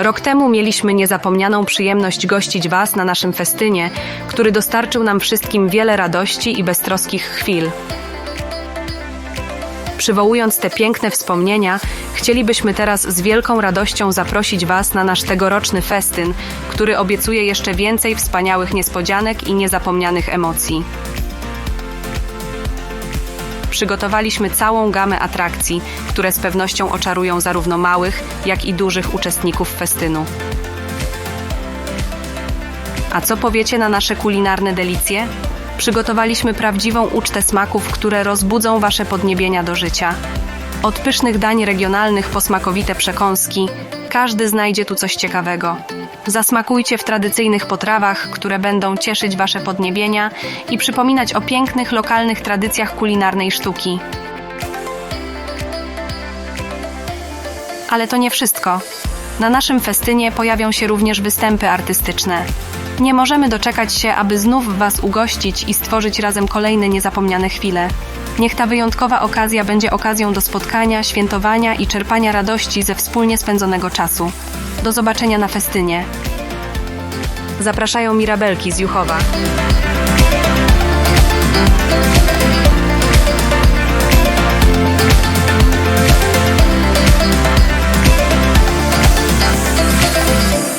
Rok temu mieliśmy niezapomnianą przyjemność gościć Was na naszym festynie, który dostarczył nam wszystkim wiele radości i beztroskich chwil. Przywołując te piękne wspomnienia, chcielibyśmy teraz z wielką radością zaprosić Was na nasz tegoroczny festyn, który obiecuje jeszcze więcej wspaniałych niespodzianek i niezapomnianych emocji. Przygotowaliśmy całą gamę atrakcji, które z pewnością oczarują zarówno małych, jak i dużych uczestników festynu. A co powiecie na nasze kulinarne delicje? Przygotowaliśmy prawdziwą ucztę smaków, które rozbudzą wasze podniebienia do życia. Od pysznych dań regionalnych po smakowite przekąski, każdy znajdzie tu coś ciekawego. Zasmakujcie w tradycyjnych potrawach, które będą cieszyć wasze podniebienia i przypominać o pięknych lokalnych tradycjach kulinarnej sztuki. Ale to nie wszystko. Na naszym festynie pojawią się również występy artystyczne nie możemy doczekać się, aby znów Was ugościć i stworzyć razem kolejne niezapomniane chwile. Niech ta wyjątkowa okazja będzie okazją do spotkania, świętowania i czerpania radości ze wspólnie spędzonego czasu. Do zobaczenia na festynie. Zapraszają Mirabelki z Juchowa.